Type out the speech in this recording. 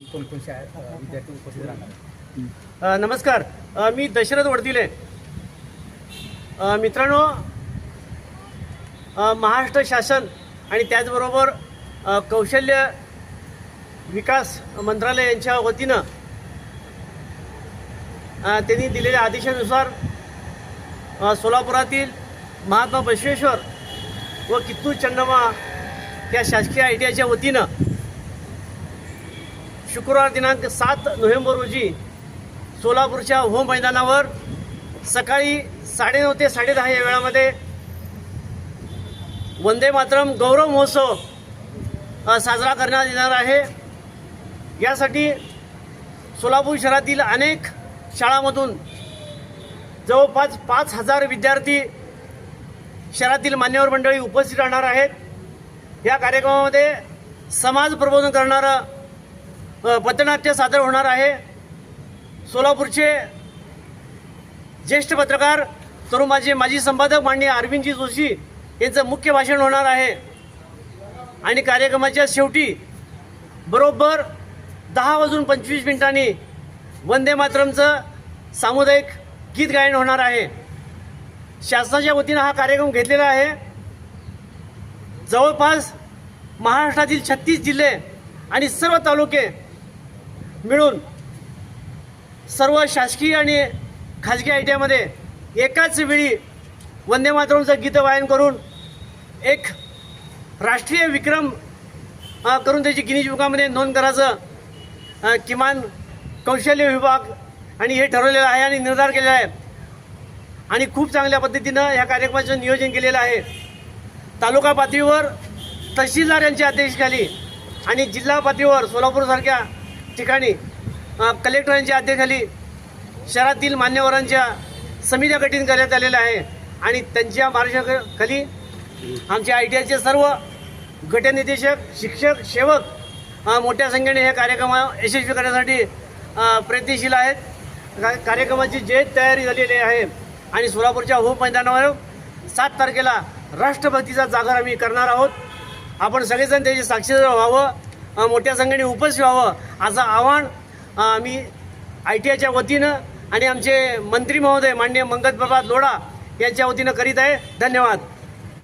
विद्यार्थी उपस्थित राहणार नमस्कार. मी दशरथ वडदिले. मित्रांनो महाराष्ट्र शासन आणि त्याचबरोबर कौशल्य विकास मंत्रालय यांच्या वतीनं त्यांनी दिलेल्या आदेशानुसार सोलापुरातील महात्मा बसवेश्वर व कित्तूर चंदमा या शासकीय आय टी आयच्या वतीनं शुक्रवार दिनांक सात नोव्हेंबर रोजी सोलापूरच्या होम मैदानावर सकाळी साडेनऊ ते साडेदहा या वेळामध्ये वंदे मातरम गौरव महोत्सव साजरा करण्यात येणार आहे. यासाठी सोलापूर शहरातील अनेक शाळांमधून जवळपास पाच हजार विद्यार्थी शहरातील मान्यवर मंडळी उपस्थित राहणार आहेत. या कार्यक्रमामध्ये समाज प्रबोधन करणारं पथनाट्य सादर होणार आहे. सोलापूरचे ज्येष्ठ पत्रकार तरुण माझे माजी संपादक माननीय अरविंदजी जोशी यांचं मुख्य भाषण होणार आहे. आणि कार्यक्रमाच्या शेवटी बरोबर दहा वाजून पंचवीस मिनिटांनी वंदे मातरमचं सामुदायिक गीत गायन होणार आहे. शासनाच्या वतीनं हा कार्यक्रम घेतलेला आहे. जवळपास महाराष्ट्रातील छत्तीस जिल्हे आणि सर्व तालुके मिळून सर्व शासकीय आणि खाजगी आय टी आयमध्ये एकाच वेळी वंदे मातरमचं गीत वायन करून एक राष्ट्रीय विक्रम करून त्याची गिनीज युगामध्ये नोंद करायचं किमान कौशल्य विभाग आणि हे ठरवलेलं आहे आणि निर्धार केलेला आहे. आणि खूप चांगल्या पद्धतीनं या कार्यक्रमाचं नियोजन केलेलं आहे. तालुका पातळीवर तहसीलदार यांच्या अध्यक्षतेखाली आणि जिल्हा पातळीवर सोलापूरसारख्या ठिकाणी कलेक्टरांच्या अध्यक्षाली शहरातील मान्यवरांच्या समित्या गठीत करण्यात आलेल्या आहे. आणि त्यांच्या मार्गदर्शनाखाली आमच्या आय टी आयचे सर्व गटनिर्देशक शिक्षक सेवक मोठ्या संख्येने हे कार्यक्रम यशस्वी करण्यासाठी प्रयत्नशील आहेत. कार्यक्रमाची जे तयारी झालेली आहे आणि सोलापूरच्या हो मैदानावर सात तारखेला राष्ट्रभक्तीचा जागर आम्ही करणार आहोत. आपण सगळेजण त्याचे साक्षीदार व्हावं. मोठ्या संख्येने उपस्थित व्हावं असं आव्हान मी आय टी आयच्या वतीनं आणि आमचे मंत्री महोदय माननीय मंगत प्रभात लोढा यांच्या वतीनं करीत आहे. धन्यवाद.